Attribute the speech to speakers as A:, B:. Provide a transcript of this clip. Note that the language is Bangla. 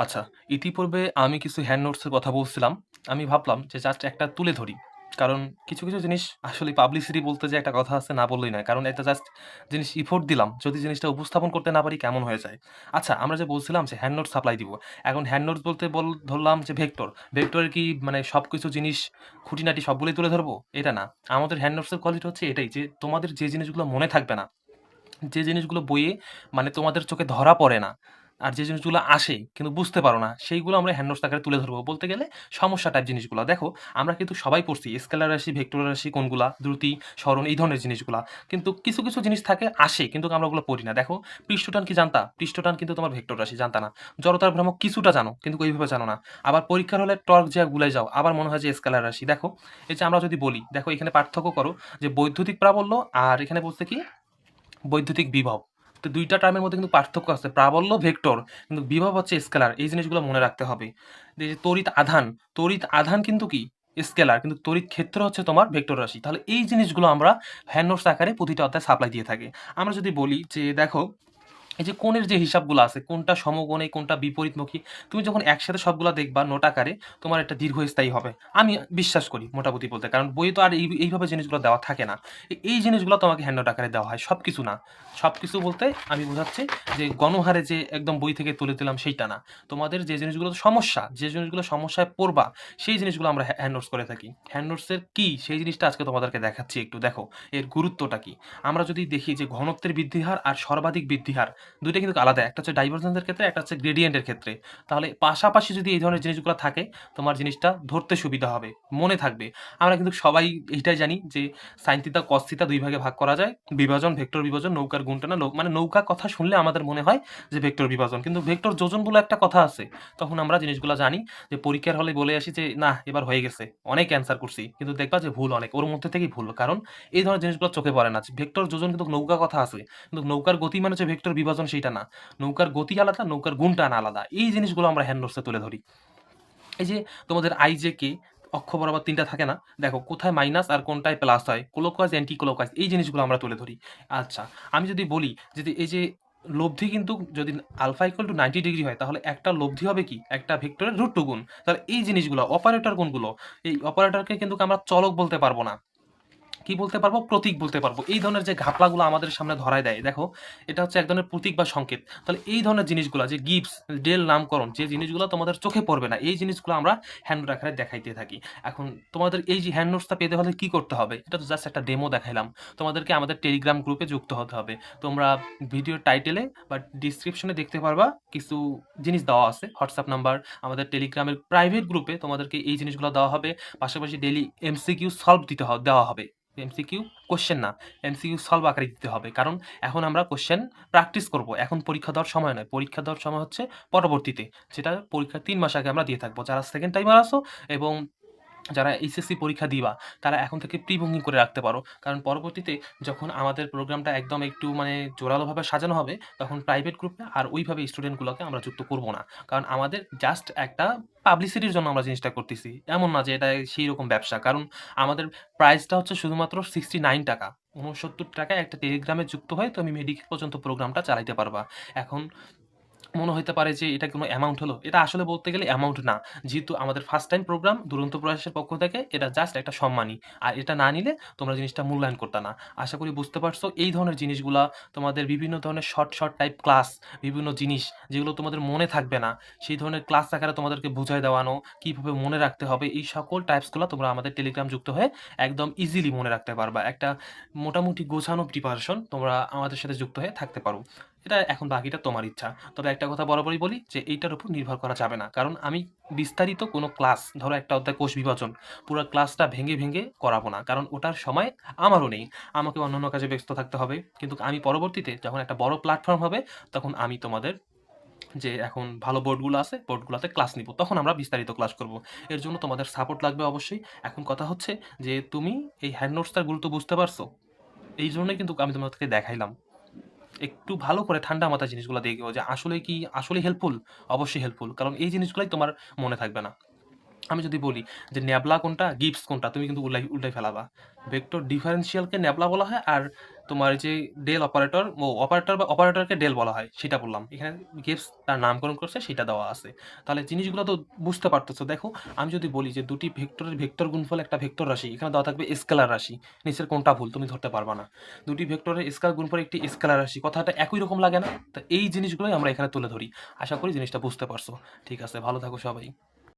A: আচ্ছা, ইতিপূর্বে আমি কিছু হ্যান্ড নোটসের কথা বলছিলাম। আমি ভাবলাম যে জাস্ট একটা তুলে ধরি। কারণ কিছু, কিছু জিনিস আসলে পাবলিসিটি বলতে যে একটা কথা আছে না বললেই নয়। কারণ এটা জাস্ট জিনিস ইফোর্ট দিলাম। যদি জিনিসটা উপস্থাপন করতে না পারি কেমন হয়ে যায়? আচ্ছা, আমরা যে বলছিলাম যে হ্যান্ড নোটস সাপ্লাই দিব। এখন হ্যান্ড নোটস বলতে বল ধরলাম যে ভেক্টর। ভেক্টরের কি মানে সব কিছু জিনিস খুঁটিনাটি সবগুলোই তুলে ধরবো? এটা না। আমাদের হ্যান্ড নোটসের কোয়ালিটি হচ্ছে এটাই যে তোমাদের যে জিনিসগুলো মনে থাকবে না যে জিনিসগুলো বইয়ে মানে তোমাদের চোখে ধরা পড়ে না। আর যে জিনিসগুলো আসে কিন্তু বুঝতে পারো না, সেইগুলো আমরা হ্যান্ড নোটস আকারে তুলে ধরবো। বলতে গেলে সমস্যা টাইপ জিনিসগুলো দেখো আমরা কিন্তু সবাই পড়ছি স্কেলার রাশি, ভেক্টর রাশি কোনগুলা, দ্রুতি, স্মরণ এই ধরনের জিনিসগুলা। কিন্তু কিছু, কিছু জিনিস থাকে আসে কিন্তু আমরা ওগুলো পড়ি না। দেখো পৃষ্ঠটান কি জানতা? পৃষ্ঠটান কিন্তু তোমার ভেক্টর রাশি জানতা না। জড়তার ভ্রামক কিছুটা জানো কিন্তু ওইভাবে জানো না। আবার পরীক্ষার হলে টর্ক যা গুলাই যাও আবার মনে হয় যে স্কেলার রাশি। দেখো এই যে আমরা যদি বলি দেখো এখানে পার্থক্য করো যে বৈদ্যুতিক প্রাবল্য আর এখানে বলছে কি বৈদ্যুতিক বিভব। তো দুইটা টার্মের মধ্যে কিন্তু পার্থক্য আছে। প্রাবল্য ভেক্টর কিন্তু বিভব হচ্ছে স্কেলার। এই জিনিসগুলো মনে রাখতে হবে। যে তড়িৎ আধান, তড়িৎ আধান কিন্তু কি স্কেলার কিন্তু তড়িৎ ক্ষেত্র হচ্ছে তোমার ভেক্টর রাশি। তাহলে এই জিনিসগুলো আমরা হ্যান্ড নোটস আকারে প্রতিটা অধ্যায় সাপ্লাই দিয়ে থাকি। আমরা যদি বলি যে দেখো এই যে কোণের যে হিসাবগুলো আছে, কোনটা সমকোণী, কোনটা বিপরীতমুখী, তুমি যখন একসাথে সবগুলা দেখবা নোট আকারে, তোমার একটা দীর্ঘস্থায়ী হবে। আমি বিশ্বাস করি মোটামুটি বলতে। কারণ বইয়ে তো আর এই এইভাবে জিনিসগুলো দেওয়া থাকে না। এই জিনিসগুলো তোমাকে হ্যান্ড আকারে দেওয়া হয়। সব কিছু না। সব কিছু বলতে আমি বোঝাচ্ছি যে গণহারে যে একদম বই থেকে তুলে দিলাম সেইটা না। তোমাদের যে জিনিসগুলো সমস্যা, যে জিনিসগুলো সমস্যায় পড়বা, সেই জিনিসগুলো আমরা হ্যা হ্যান্ড নোটস করে থাকি। হ্যান্ড নোটসের কি সেই জিনিসটা আজকে তোমাদেরকে দেখাচ্ছি একটু দেখো। এর গুরুত্বটা কি? আমরা যদি দেখি যে ঘনত্বের বৃদ্ধি হার আর সর্বাধিক বৃদ্ধি হার ২ টা কিন্তু আলাদা। একটা হচ্ছে ডাইভারজেন্স এর ক্ষেত্রে, একটা হচ্ছে গ্রেডিয়েন্ট এর ক্ষেত্রে। তাহলে পাশাপাশি যদি এই ধরনের জিনিসগুলো থাকে, তোমার জিনিসটা ধরতে সুবিধা হবে, মনে থাকবে। আমরা কিন্তু সবাই এইটাই জানি যে সাইন থিটা, কস থিটা ২ ভাগে ভাগ করা যায়। বিভাজন, ভেক্টর বিভাজন, নৌকার গুণ টানা, নৌ মানে নৌকা কথা শুনলে আমাদের মনে হয় যে ভেক্টর বিভাজন। কিন্তু ভেক্টর যোজন বলে একটা কথা আছে। তখন আমরা জিনিসগুলো জানি যে পরীক্ষার হলে বলে আসি যে না এবার হয়ে গেছে। অনেক অ্যান্সার করছি। কিন্তু দেখবা যে ভুল অনেক। ওর মধ্যে থেকেই ভুল। কারণ এই ধরনের জিনিসগুলো চোখে পড়ে না। ভেক্টর যোজন কিন্তু নৌকা কথা আছে। কিন্তু নৌকার গতি মানে হচ্ছে ভেক্টর বিভাজন সেইটা না। নৌকার গতি আলাদা, নৌকার গুণ টান আলাদা। এই জিনিসগুলো আমরা হ্যান্ড তুলে ধরি। এই যে তোমাদের j, k অক্ষ বরাবর ৩ টা থাকে না? দেখো কোথায় মাইনাস আর কোনটায় প্লাস হয়। ক্লকওয়াইজ, অ্যান্টি ক্লকওয়াইজ এই জিনিসগুলো আমরা তুলে ধরি। আচ্ছা, আমি যদি বলি যদি এই যে লব্ধি কিন্তু যদি আলফা ইকুয়াল টু 90 ডিগ্রি হয় তাহলে একটা লব্ধি হবে কি? একটা ভেক্টরের রুট 2 গুণ। তাহলে এই জিনিসগুলো অপারেটর গুণগুলো এই অপারেটরকে কিন্তু আমরা চলক বলতে পারব না। কি বলতে পারব? প্রতীক বলতে পারব। এই ধরনের যে ঘাপলাগুলো আমাদের সামনে ধরায় দেয়, দেখো এটা হচ্ছে এক ধরনের প্রতীক বা সংকেত। তাহলে এই ধরনের জিনিসগুলো যে গিবস, ডেল নামকরণ যে জিনিসগুলো তোমাদের চোখে পড়বে না, এই জিনিসগুলো আমরা হ্যান্ড আকারে দেখাইতে থাকি। এখন তোমাদের এই যে হ্যান্ড নোটসটা পেতে হলে কি করতে হবে? এটা তো জাস্ট একটা ডেমো দেখাইলাম। তোমাদেরকে আমাদের টেলিগ্রাম গ্রুপে যুক্ত হতে হবে। তোমরা ভিডিও টাইটেলে বা ডিসক্রিপশনে দেখতে পারবা কিছু জিনিস দেওয়া আছে। হোয়াটসঅ্যাপ নাম্বার, আমাদের টেলিগ্রামের প্রাইভেট গ্রুপে তোমাদেরকে এই জিনিসগুলো দেওয়া হবে। পাশাপাশি ডেইলি এমসিকিউ সলভ দিতে দেওয়া হবে। এমসিকিউ কোশ্চেন না, এমসিকিউ সলভ আকারে দিতে হবে। কারণ এখন আমরা কোশ্চেন প্র্যাকটিস করব। এখন পরীক্ষা দেওয়ার সময় নয়। পরীক্ষা দেওয়ার সময় হচ্ছে পরবর্তীতে। যেটা পরীক্ষার তিন মাস আগে আমরা দিয়ে থাকব। যারা সেকেন্ড টাইমার আসো এবং যারা এইচএসসি পরীক্ষা দিবা, তারা এখন থেকে প্রি বুকিং করে রাখতে পারো। কারণ পরবর্তীতে যখন আমাদের প্রোগ্রামটা একদম একটু মানে জোরালোভাবে সাজানো হবে, তখন প্রাইভেট গ্রুপে আর ওইভাবে স্টুডেন্টগুলোকে আমরা যুক্ত করব না। কারণ আমাদের জাস্ট একটা পাবলিসিটির জন্য আমরা জিনিসটা করতেছি। এমন না যে এটা সেই রকম ব্যবসা। কারণ আমাদের প্রাইসটা হচ্ছে শুধুমাত্র ৳69 ৳৬৯ একটা টেলিগ্রামে যুক্ত হয়ে তুমি মেডিকেল পর্যন্ত প্রোগ্রামটা চালাইতে পারবা। এখন মনে হইতে পারে যে এটা কোনো অ্যামাউন্ট হলো। এটা আসলে বলতে গেলে অ্যামাউন্ট না। যেহেতু আমাদের ফার্স্ট টাইম প্রোগ্রাম দুরন্ত প্রয়াসের পক্ষ থেকে এটা জাস্ট একটা সম্মানী। আর এটা না নিলে তোমরা জিনিসটা মূল্যায়ন করতা না। আশা করি বুঝতে পারছ এই ধরনের জিনিসগুলা তোমাদের বিভিন্ন ধরনের শর্ট, শর্ট টাইপ ক্লাস, বিভিন্ন জিনিস যেগুলো তোমাদের মনে থাকবে না, সেই ধরনের ক্লাস আকারে তোমাদেরকে বুঝায় দেওয়ানো, কীভাবে মনে রাখতে হবে এই সকল টাইপসগুলা তোমরা আমাদের টেলিগ্রাম যুক্ত হয়ে একদম ইজিলি মনে রাখতে পারবা। একটা মোটামুটি গোছানো প্রিপারেশন তোমরা আমাদের সাথে যুক্ত হয়ে থাকতে পারো। এটা এখন বাকিটা তোমার ইচ্ছা। তবে একটা কথা বরাবরই বলি যে এইটার উপর নির্ভর করা যাবে না। কারণ আমি বিস্তারিত কোনো ক্লাস ধরো একটা অধ্যায় কোষ বিভাজন, পুরো ক্লাসটা ভেঙে, ভেঙে করাবো না। কারণ ওটার সময় আমারও নেই। আমাকে অন্যান্য কাজে ব্যস্ত থাকতে হবে। কিন্তু আমি পরবর্তীতে যখন একটা বড় প্ল্যাটফর্ম হবে, তখন আমি তোমাদের যে এখন ভালো বোর্ডগুলো আছে, বোর্ডগুলোতে ক্লাস নিবো। তখন আমরা বিস্তারিত ক্লাস করব। এর জন্য তোমাদের সাপোর্ট লাগবে অবশ্যই। এখন কথা হচ্ছে যে তুমি এই হ্যান্ড নোটসটার গুরুত্ব বুঝতে পারছ? এই জন্যই কিন্তু আমি তোমাদেরকে দেখাইলাম। একটু ভালো করে ঠান্ডা মাথায় জিনিসগুলো দেখো যে আসলে কি, আসলে হেল্পফুল? অবশ্যই হেল্পফুল। কারণ এই জিনিসগুলোই তোমার মনে থাকবে না। আমি যদি বলি যে ন্যাবলা কোনটা, গিবস কোনটা, তুমি কিন্তু উল্টাই উল্টাই ফেলাবা। ভেক্টর ডিফারেন্সিয়ালকে ন্যাবলা বলা হয় আর তোমার যে ডেল অপারেটর ও অপারেটর বা অপারেটরকে ডেল বলা হয় সেটা বললাম। এখানে গিবস তার নামকরণ করছে সেটা দেওয়া আছে। তাহলে জিনিসগুলো তো বুঝতে পারতেছো। দেখো আমি যদি বলি যে দুটি ভেক্টরের ভেক্টর গুণফল একটা ভেক্টর রাশি, এখানে দেওয়া থাকবে স্কেলার রাশি। নিচের কোনটা ভুল তুমি ধরতে পারবা না। দুটি ভেক্টরের স্কেলার গুণফল একটি স্কেলার রাশি। কথাটা একই রকম লাগে না? তো এই জিনিসগুলোই আমরা এখানে তুলে ধরি। আশা করি জিনিসটা বুঝতে পারছ। ঠিক আছে, ভালো থাকো সবাই।